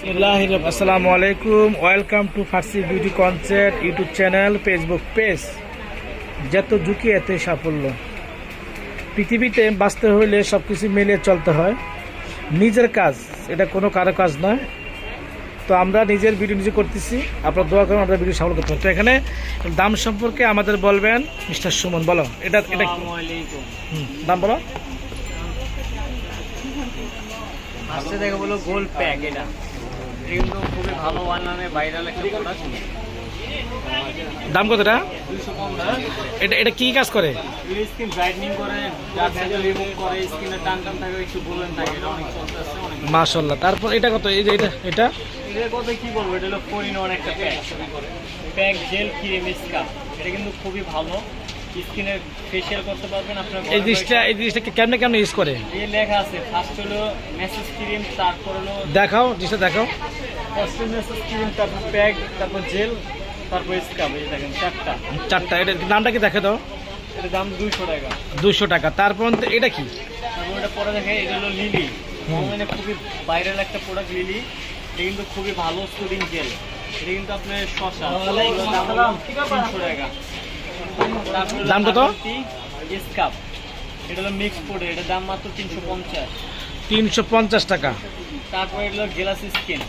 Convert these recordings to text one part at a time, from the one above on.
আসসালামু আলাইকুম welcome to Farsi beauty concept YouTube channel Facebook page যত ঝুঁকি এতই সাফল্য। পৃথিবীতে বাঁচতে হইলে সব কিছু মিলিয়ে চলতে হয়। নিজের কাজ এটা কোনো কারও কাজ নয়। তো আমরা নিজের ভিডিও নিজে করতেছি। আপনার দোয়া করুন আমরা ভিডিও সাফল্য করতে তো এখানে দাম সম্পর্কে আমাদের বলবেন মিস্টার সুমন বলো। এটা এটা হুম, দাম বলো। আসছে দেখে বলো গোল প্যাক এটা। এটা কিন্তু খুবই ভালো ওয়ান নামে ভাইরাল একটা প্রোডাক্ট দাম কতটা? এটা এটা কি কাজ করে? স্কিন ব্রাইটনিং করে ডার্ক সার্কেল রিমুভ করে স্কিনের টান টান থাকে একটু বললেন থাকে এটা অনেক চলতেছে অনেক মাশাল্লাহ তারপর এটা কত? এই যে এটা এটা? এটার কথা কি বলব? এটা হলো ফোর ইন ওয়ান একটা pack pack gel cream scrub এটা কিন্তু খুবই ভালো। স্কিনের ফেশিয়াল করতে পারবেন আপনার এই জিনিসটা এই জিনিসটা কেমনে কেমনে ইউজ করে? এই লেখা আছে ফার্স্ট হলো মেসেজ ক্রিম তারপর হলো দেখাও জিনিসটা দেখাও। ফার্স্ট মেসেজ ক্রিম তারপর প্যাক তারপর জেল তারপর স্কাপ এই দেখেন চারটা। চারটা। এটা নামটা কি দেখে দাও এটার দাম দুইশো টাকা। দুশো টাকা। তারপর এটা কি? তারপর এটা পরে দেখে এটা হলো লিলি অনলাইনে খুবই ভাইরাল একটা প্রোডাক্ট লিলি এটা কিন্তু খুবই ভালো সুদিং জেল এটা কিন্তু আপনার শশা দাম তিনশো টাকা। দাম কত? স্কাপ এটা হলো মিক্স প্রোডাক্ট এটার দাম মাত্র তিনশো পঞ্চাশ। তিনশো পঞ্চাশ টাকা। তারপর এটা হলো গ্লাস স্কিন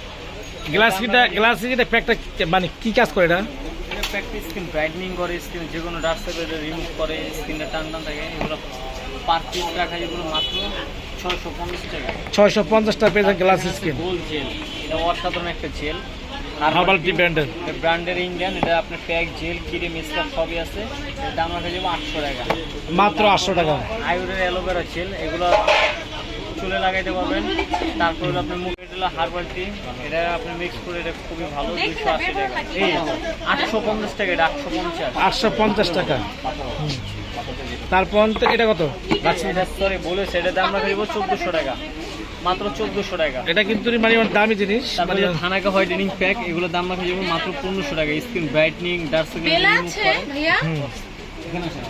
গ্লাস কিটা গ্লাস কিটা প্যাকটা মানে কি কাজ করে এটা? এটা প্র্যাকটিস স্কিন ব্রাইটনিং করে স্কিন যে কোনো ডার্ক সার্কেল রিমুভ করে স্কিনটা টান টান থাকে এগুলো পার পিস রাখা যেগুলো মাত্র ছয়শো পঞ্চাশ টাকা। ছয়শো পঞ্চাশ টাকা পেয়েছে গ্লাস স্কিন গোল জেল এটা অসাধারণ একটা জেল হার্বাল টি ব্র্যান্ডের। ব্র্যান্ডের ইন্ডিয়ান এটা আপনার প্যাক জেল ক্রিম স্কাপ সবই আছে। এর দাম রাখা যাবে আটশো টাকা। মাত্র আটশো টাকা। আয়ুরের অ্যালোভেরা জেল এগুলো চুলে লাগাইতে পারবেন। তারপর হলো আপনার মুখে হলো হার্বাল টি। এটা আপনি মিক্স করে এটা খুবই ভালো দুইশো আশি টাকা। এই আটশো পঞ্চাশ টাকা এটা আটশো পঞ্চাশ। আটশো পঞ্চাশ টাকা। তারপর তো এটা কত? এটা সরি বলেছে এটার দাম রাখা যাবে চোদ্দোশো টাকা। মাত্র চোদ্দোশো টাকা। এটা কিন্তু মানে দামি জিনিস তারপরে মানে যে থানাকা হোয়াইটেনিং প্যাক এগুলোর দাম রাখা যাবে মাত্র পনেরোশো টাকা। Skin brightening dark circle remove আছে ভাইয়া? এখানে আছে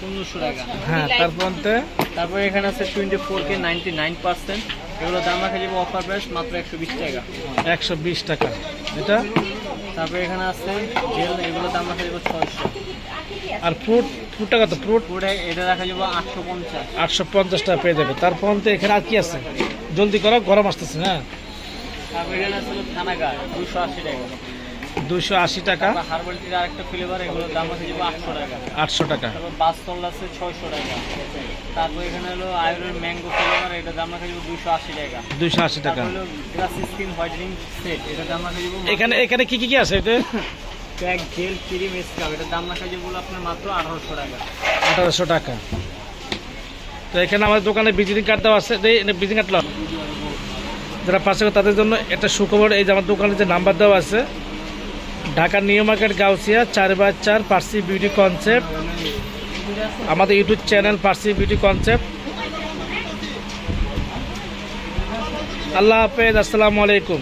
পনেরোশো টাকা। হ্যাঁ তারপর তো তারপরে এখানে আছে টোয়েন্টি ফোর কে এগুলো নাইন পার্সেন্ট এগুলোর দাম রাখা যাবে অফার প্রাইস মাত্র একশো বিশ টাকা। একশো বিশ টাকা। এটা? তারপরে এখানে আছে জেল এগুলো দাম রাখা যাবে ছয়শো। আর ফ্রুট ফ্রুটটা কত ফ্রুট? ফ্রুটে এটা রাখা যাবে আটশো পঞ্চাশ। আটশো পঞ্চাশ টাকা পেয়ে যাবে। তারপর তো এখানে আর কি আছে? জলদি করো গরম আসতেছে হ্যাঁ। তারপরে এখানে আছে থানাগার দুশো আশি টাকা। দুশো আশি টাকা। হার্বাল টির আরেকটা ফ্লেভার এগুলোর দাম রাখা যাবে আটশো টাকা। আটশো টাকা। তারপর বাস্তল আছে ছয়শো টাকা। তারপর এখানে হলো আয়ুরের ম্যাঙ্গো ফ্লেভার এটার দাম রাখা যাবে দুশো আশি টাকা। দুশো আশি টাকা। গ্লাস স্কিন হোয়াইটেনিং সেট এটার দাম রাখা যাবে এখানে এখানে কি কি কি আছে এটা প্যাক জেল ক্রিম স্ক্রাব এটার দাম রাখা যাবে আপনার মাত্র আঠারোশো টাকা। আঠারোশো টাকা। তো এখানে আমাদের দোকানে ভিজিটিং কার্ড দেওয়া আছে। ভিজিটিং কার্ড যারা পাশে তাদের জন্য একটা সুখবর এই যে আমার দোকানে যে নাম্বার দেওয়া আছে ঢাকা নিউ মার্কেট গাউসিয়া, চার বাই চার পার্সি বিউটি কনসেপ্ট আমাদের YouTube channel Parsi beauty concept আল্লাহ হাফেজ, আসসালামু আলাইকুম।